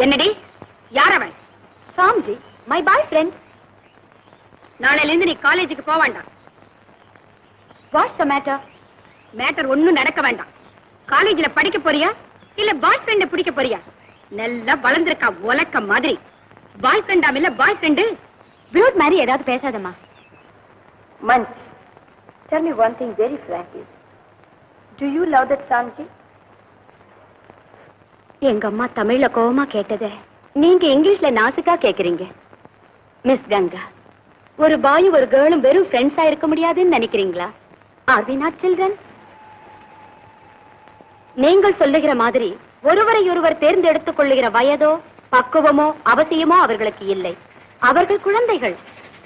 யார் அவன் Samji my boy friend நாளையில இருந்து நீ காலேஜுக்கு போக வேண்டாம். வாட்ஸ் த மேட்டர் மேட்டர் ஒண்ணும் நடக்க வேண்டாம். காலேஜ்ல படிக்க போறியா? இல்ல பாய் ஃப்ரெண்ட பிடிக்க போறியா? நல்லா வளர்ந்திருக்கா உலக்க மாதிரி. பாய் ஃப்ரெண்டாம் இல்ல பாய் ஃப்ரெண்டு பியூட் மாதிரி ஏதாவது பேசாதம்மா. Munch, tell me one thing very frankly. Do you love that Sanji? எங்க அம்மா தமிழ்ல கோவமா கேட்டத. நீங்க இங்கிலீஷ்ல நாசுக்கா கேக்குறீங்க. மிஸ் கங்கா ஒரு பாயும் ஒரு கேர்ளும் வெறும் ஃப்ரெண்ட்ஸா இருக்க முடியாதுன்னு நினைக்கிறீங்களா? ஆர் வி நாட் சில்ட்ரன் நீங்கள் சொல்லுகிற மாதிரி ஒருவரை ஒருவர் தேர்ந்தெடுத்துக் கொள்ளுகிற வயதோ பக்குவமோ அவசியமோ அவர்களுக்கு இல்லை. அவர்கள் குழந்தைகள்.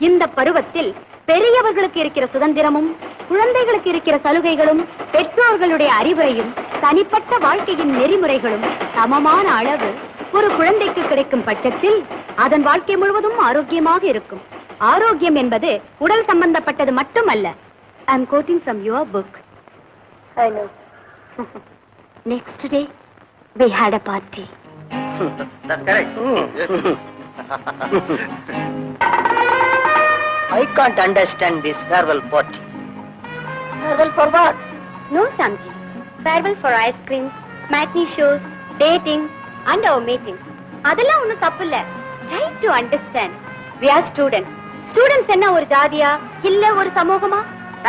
இந்த பருவத்தில் பெரியவர்களுக்கு இருக்கிற சுதந்திரமும் குழந்தைகளுக்கு இருக்கிற சலுகைகளும் பெற்றோர்களுடைய அறிவுரையும் தனிப்பட்ட வாழ்க்கையின் நெறிமுறைகளும் சமமான அளவு ஒரு குழந்தைக்கு கிடைக்கும் பட்சத்தில் அதன் வாழ்க்கை முழுவதும் ஆரோக்கியமாக இருக்கும் ஆரோக்கியம் என்பது உடல் சம்பந்தப்பட்டது மட்டுமல்ல I am quoting from your book I know. Next day we had a party That's correct. I can't understand this farewell party. Farewell for what? No, Samji. Farewell for ice cream cream, shows dating and our meeting அதெல்லாம் ஒன்றும் தப்பு இல்லை try to understand we are student students என்ன ஒரு ஜாதியா இல்ல ஒரு சமூகமா?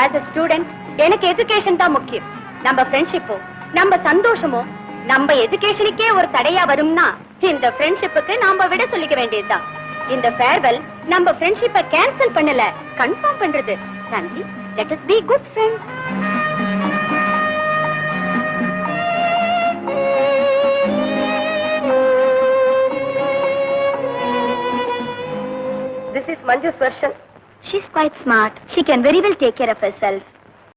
ஆஸ் அ ஸ்டூடெண்ட் எனக்கு எஜுகேஷன் தான் முக்கியம். நம்ம ஃப்ரெண்ட்ஷிப்போ நம்ம சந்தோஷமோ நம்ம எஜுகேஷனுக்கே ஒரு தடையா வரும்னா இந்த ஃப்ரெண்ட்ஷிப்புக்கு நாம விட சொல்லிக்க வேண்டியதுதான். இந்த ஃபேர்வெல் நம்ம ஃப்ரெண்ட்ஷிப்பை கேன்சல் பண்ணல கன்ஃபார்ம் பண்றது. நன்றி let us be good friends Manju's version. She's quite smart. She can very well take care of herself.